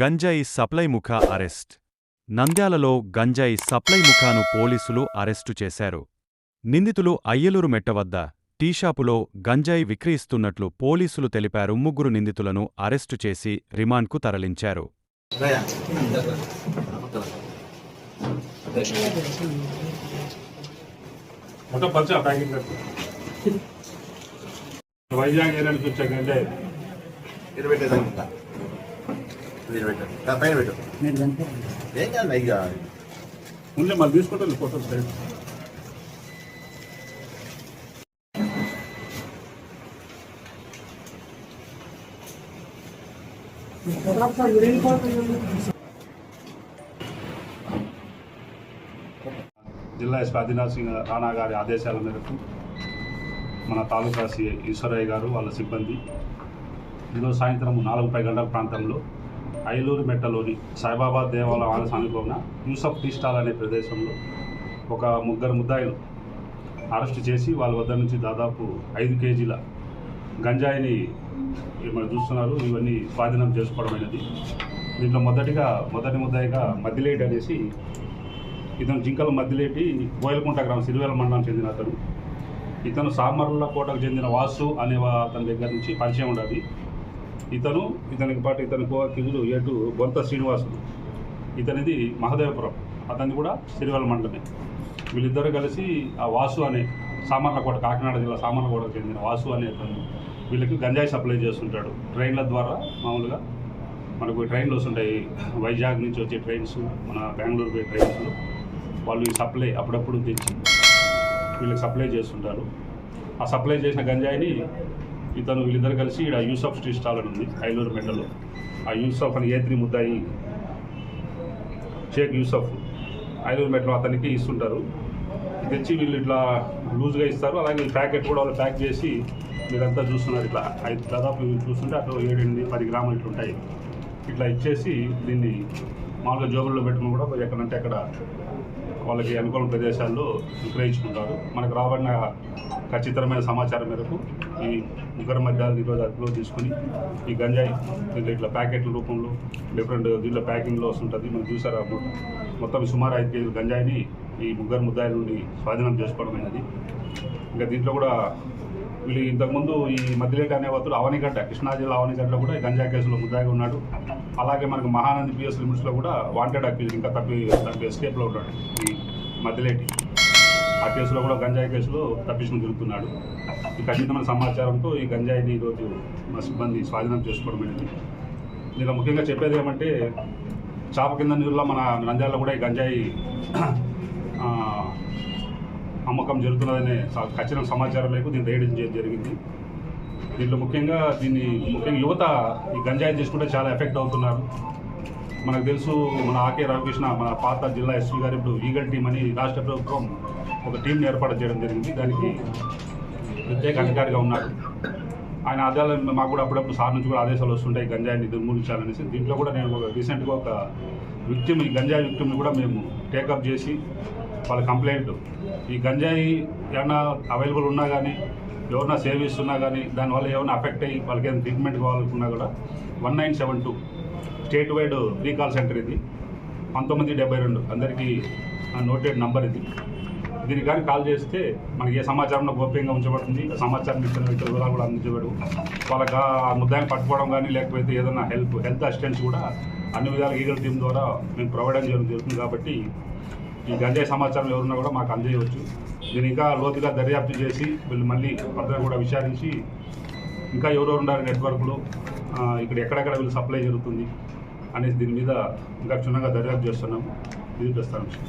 గంజాయి సప్లై ముఖ అరెస్ట్. నంద్యాలలో గంజాయి సప్లై ముఖాను పోలీసులు అరెస్టు చేశారు. నిందితులు అయ్యలూరు మెట్ట వద్ద టీషాపులో గంజాయి విక్రయిస్తున్నట్లు పోలీసులు తెలిపారు. ముగ్గురు నిందితులను అరెస్టు చేసి రిమాండ్కు తరలించారు. వైజాగ్ పెట్టు పైన పెట్టు. ఏం కాదు ఇక మళ్ళీ తీసుకుంటాను సైడ్. జిల్లా ఎస్పీ ఆదినాథ్ సింగ్ రాణా గారి ఆదేశాల మేరకు మన తాలూకా సి ఈశ్వరయ్య గారు వాళ్ళ సిబ్బంది ఈరోజు సాయంత్రం నాలుగు పై గంటల ప్రాంతంలో ఐలూరు మెట్టలోని సాయిబాబా దేవాలయం ఆలయ సమీపంలో యూసఫ్ టీ స్టాల్ అనే ప్రదేశంలో ఒక ముగ్గురు ముద్దాయిలు అరెస్ట్ చేసి వాళ్ళ వద్ద నుంచి దాదాపు ఐదు కేజీల గంజాయిని మనం చూస్తున్నారు? ఇవన్నీ స్వాధీనం చేసుకోవడమైనది. దీంట్లో మొదటిగా మొదటి ముద్దాయిగా మద్దిలేటి అనేసి ఇతను జింకల మద్దిలేటి బోయలకుంట గ్రామం సిరివేల మండలం చెందిన అతను. ఇతను సామర్ల కోటకు చెందిన వాసు అనే అతని దగ్గర నుంచి పరిచయం ఉండాలి. ఇతను ఇతనికి పాటు ఇతని కోకిజుడు ఎటు బొంత శ్రీనివాసుడు. ఇతనిది మహదేవపురం. అతని కూడా సిరివెల మండలమే. వీళ్ళిద్దరూ కలిసి ఆ వాసు అనే సామర్లకోట కాకినాడ జిల్లా సామర్లకోటకు చెందిన వాసు అనే అతను వీళ్ళకి గంజాయి సప్లై చేస్తుంటాడు. ట్రైన్ల ద్వారా మామూలుగా మనకు ట్రైన్లు వస్తుంటాయి. వైజాగ్ నుంచి వచ్చే ట్రైన్స్ మన బెంగళూరు పోయే ట్రైన్స్ వాళ్ళు ఈ సప్లై అప్పుడప్పుడు తెచ్చి వీళ్ళకి సప్లై చేస్తుంటారు. ఆ సప్లై చేసిన గంజాయిని ఇతను వీళ్ళిద్దరు కలిసి ఇక్కడ యూసఫ్ స్ట్రీట్ స్టాల్ అని ఉంది ఐలూరు మెట్టలో ఆ యూసఫ్ అని ఏ త్రీ ముద్దాయి షేక్ యూసఫ్ ఐలూరు మెట్టలో అతనికి ఇస్తుంటారు. తెచ్చి వీళ్ళు ఇట్లా లూజ్గా ఇస్తారు అలాగే ప్యాకెట్ కూడా వాళ్ళు ప్యాక్ చేసి మీరంతా చూస్తున్నారు ఇట్లా. ఐదు దాదాపు చూస్తుంటే అటు ఏడు ఎనిమిది పది గ్రాములు ఇట్లా ఉంటాయి. ఇట్లా ఇచ్చేసి దీన్ని మామూలుగా జోబుల్లో పెట్టుకుని కూడా ఎక్కడంటే అక్కడ వాళ్ళకి అనుకూల ప్రదేశాల్లో విక్రయించుకుంటారు. మనకు రాబడిన ఖచ్చితమైన సమాచారం మేరకు ఈ ముగ్గురు మధ్య ఈరోజు అదుపులో తీసుకుని ఈ గంజాయి ఇట్లా ప్యాకెట్ల రూపంలో డిఫరెంట్ దీంట్లో ప్యాకింగ్లో వస్తుంటుంది. మనం చూసారా? మొత్తం సుమారు ఐదు కేజీల గంజాయిని ఈ ముగ్గురు ముద్దాయిల నుండి స్వాధీనం చేసుకోవడమైనది. ఇంకా దీంట్లో కూడా వీళ్ళు ఇంతకుముందు ఈ మధ్యలేట అనే వస్తుడు అవనిగడ్డ కృష్ణా జిల్లా అవనిగడ్డలో కూడా ఈ కేసులో ముద్దాగా ఉన్నాడు. అలాగే మనకు మహానంది పిఎస్ లిమిట్స్లో కూడా వాంటెడ్ అక్యూజ్ ఇంకా తప్పి తప్పి ఎస్కేప్లో ఉన్నాడు ఈ మధ్యలేటి. ఆ కేసులో కూడా గంజాయి కేసులో తప్పించుకుని తిరుగుతున్నాడు ఈ ఖచ్చితమైన సమాచారంతో ఈ గంజాయిని ఈరోజు మా సిబ్బంది స్వాధీనం చేసుకోవడం అనేది. దీనిలో ముఖ్యంగా చెప్పేది ఏమంటే చాప కింద నీరులో మన నంద్యాలలో కూడా ఈ గంజాయి అమ్మకం జరుగుతున్నదనే స- సమాచారం లేకు దీన్ని రైడ్ చేయడం జరిగింది. దీంట్లో ముఖ్యంగా దీన్ని ముఖ్యంగా యువత ఈ గంజాయి తీసుకుంటే చాలా ఎఫెక్ట్ అవుతున్నారు. మనకు తెలుసు మన ఆకే రామకృష్ణ మన పాత జిల్లా ఎస్పీ గారు ఇప్పుడు ఈగల్ టీం అని రాష్ట్ర ప్రభుత్వం ఒక టీంని ఏర్పాటు చేయడం జరిగింది. దానికి ప్రత్యేక అధికారిగా ఉన్నారు. ఆయన ఆదేశాలు మాకు కూడా అప్పుడప్పుడు సార్ నుంచి కూడా ఆదేశాలు వస్తుంటాయి గంజాయిని నిర్మూలించాలనేసి. దీంట్లో కూడా నేను ఒక రీసెంట్గా ఒక విక్టిమ్ ఈ గంజాయి విక్టిమ్ని కూడా మేము టేకప్ చేసి వాళ్ళ కంప్లైంట్ ఈ గంజాయి ఏమన్నా అవైలబుల్ ఉన్నా కానీ ఎవరన్నా సేవిస్తున్నా కానీ దానివల్ల ఏమైనా అఫెక్ట్ అయ్యి వాళ్ళకి ఏమైనా ట్రీట్మెంట్ కావాలనుకున్నా కూడా one nine seven two state wide free call center ఇది. పంతొమ్మిది డెబ్బై రెండు. అందరికీ నోటెడ్ నంబర్ ఇది. దీనికి కానీ కాల్ చేస్తే మనకి ఏ సమాచారంలో గోప్యంగా ఉంచబడుతుంది. ఆ సమాచారం ఇచ్చిన వ్యక్తుల వివరాలు కూడా అందించబడు వాళ్ళకి ఆ ముద్దాన్ని పట్టుకోవడం కానీ లేకపోతే ఏదైనా హెల్ప్ హెల్త్ అసిస్టెన్స్ కూడా అన్ని విధాలు ఈగల్ టీం ద్వారా మేము ప్రొవైడ్ చేయడం జరుగుతుంది కాబట్టి ఈ గంజాయి సమాచారం ఎవరున్నా కూడా మాకు అందజేయవచ్చు. దీన్ని ఇంకా లోతుగా దర్యాప్తు చేసి వీళ్ళు మళ్ళీ ఫర్దర్ కూడా విచారించి ఇంకా ఎవరెవరు ఉన్నారు నెట్వర్క్లు ఇక్కడ ఎక్కడెక్కడ వీళ్ళు సప్లై జరుగుతుంది అనేసి దీని మీద ఇంకా క్షుణ్ణంగా దర్యాప్తు చేస్తున్నాము. ఇది ప్రస్తావించాం